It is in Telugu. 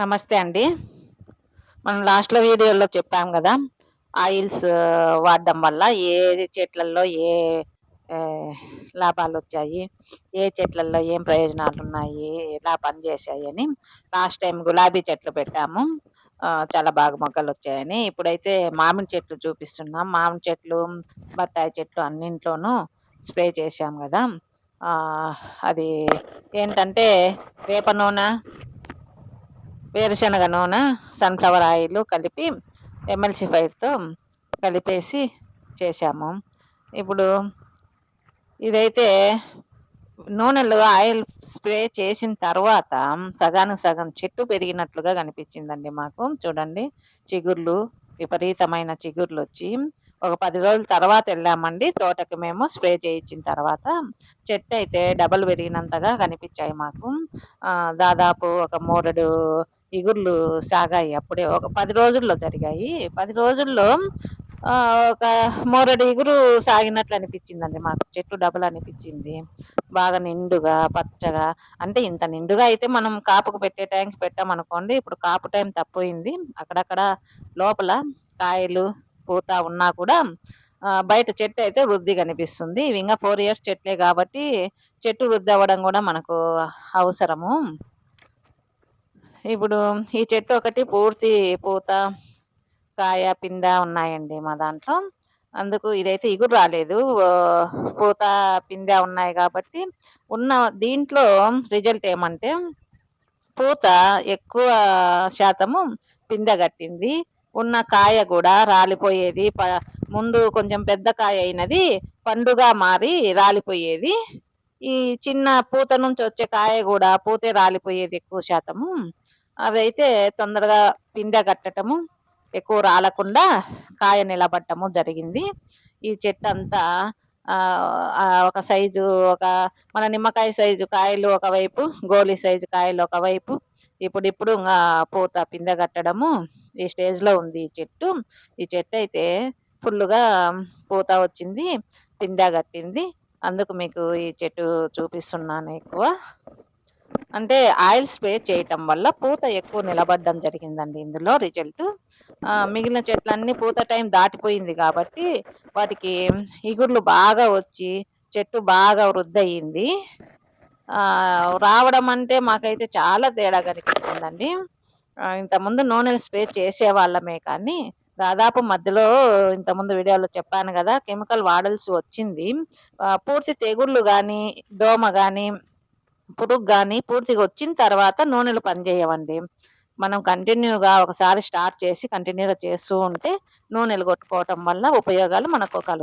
నమస్తే అండి. మనం లాస్ట్లో వీడియోలో చెప్పాం కదా ఆయిల్స్ వాడడం వల్ల ఏ చెట్లలో ఏ లాభాలు వచ్చాయి ఏ చెట్లలో ఏం ప్రయోజనాలు ఉన్నాయి ఎలా పనిచేసాయి అని లాస్ట్ టైం గులాబీ చెట్లు పెట్టాము. చాలా బాగా మొగ్గలు వచ్చాయని. ఇప్పుడైతే మామిడి చెట్లు చూపిస్తున్నాం. మామిడి చెట్లు బత్తాయి చెట్లు అన్నింట్లోనూ స్ప్రే చేసాం కదా. అది ఏంటంటే వేప నూనె వేరుశనగ నూనె సన్ఫ్లవర్ ఆయిల్ కలిపి ఎమ్మెల్సీ ఫైర్తో కలిపేసి చేశాము. ఇప్పుడు ఇదైతే నూనెలు ఆయిల్ స్ప్రే చేసిన తర్వాత సగానికి సగం చెట్టు పెరిగినట్లుగా కనిపించిందండి మాకు. చూడండి చిగుర్లు విపరీతమైన చిగుర్లు వచ్చి ఒక పది రోజుల తర్వాత వెళ్ళామండి. తోటకి మేము స్ప్రే చేయించిన తర్వాత చెట్టు అయితే డబల్ పెరిగినంతగా కనిపించాయి మాకు. దాదాపు ఒక మూడు ఇగుర్లు సాగాయి. అప్పుడే ఒక పది రోజుల్లో జరిగాయి. పది రోజుల్లో ఒక మూరడు ఇగురు సాగినట్లు అనిపించిందండి మాకు. చెట్టు డబల్ అనిపించింది. బాగా నిండుగా పచ్చగా. అంటే ఇంత నిండుగా అయితే మనం కాపుకు పెట్టే టైంకి పెట్టామనుకోండి ఇప్పుడు కాపు టైం తప్పోయింది. అక్కడక్కడ లోపల కాయలు పూత ఉన్నా కూడా బయట చెట్టు అయితే వృద్ధి కనిపిస్తుంది ఇవి ఇంకా ఫోర్ ఇయర్స్ చెట్లే కాబట్టి చెట్టు వృద్ధి అవ్వడం కూడా మనకు అవసరము. ఇప్పుడు ఈ చెట్టు ఒకటి పూర్తి పూత కాయ పింద ఉన్నాయండి మా దాంట్లో. అందుకు ఇదైతే ఇగురు రాలేదు. పూత పిందె ఉన్నాయి కాబట్టి ఉన్న దీంట్లో రిజల్ట్ ఏమంటే పూత ఎక్కువ శాతము పిందె కట్టింది. ఉన్న కాయ కూడా రాలిపోయేది. ముందు కొంచెం పెద్ద కాయ అయినది పండుగ మారి రాలిపోయేది. ఈ చిన్న పూత నుంచి వచ్చే కాయ కూడా పూతే రాలిపోయేది ఎక్కువ శాతము. అవైతే తొందరగా పిందె కట్టటము ఎక్కువ రాలకుండా కాయ నిలబడటము జరిగింది. ఈ చెట్టు అంతా ఒక సైజు ఒక మన నిమ్మకాయ సైజు కాయలు ఒకవైపు గోళీ సైజు కాయలు ఒకవైపు ఇప్పుడిప్పుడు పూత పిందె కట్టడము ఈ స్టేజ్లో ఉంది ఈ చెట్టు. ఈ చెట్టు అయితే ఫుల్గా పూత వచ్చింది పిందె కట్టింది. అందుకు మీకు ఈ చెట్టు చూపిస్తున్నాను ఎక్కువ. అంటే ఆయిల్ స్ప్రే చేయటం వల్ల పూత ఎక్కువ నిలబడడం జరిగిందండి ఇందులో రిజల్ట్. మిగిలిన చెట్లన్నీ పూత టైం దాటిపోయింది కాబట్టి వాటికి ఇగుర్లు బాగా వచ్చి చెట్టు బాగా వృద్ధయింది. రావడం అంటే మాకైతే చాలా తేడా కనిపించిందండి ఇంతకుముందు నూనెలు స్ప్రే చేసేవాళ్ళమే కానీ దాదాపు మధ్యలో ఇంతకుముందు వీడియోలో చెప్పాను కదా కెమికల్ వాడాల్సి వచ్చింది. పూర్తి తెగుళ్ళు కానీ దోమ కానీ పురుగు కానీ పూర్తిగా వచ్చిన తర్వాత నూనెలు పనిచేయవండి. మనం కంటిన్యూగా ఒకసారి స్టార్ట్ చేసి కంటిన్యూగా చేస్తూ ఉంటే నూనెలు కొట్టుకోవటం వల్ల ఉపయోగాలు మనకు కలుగుతాయి.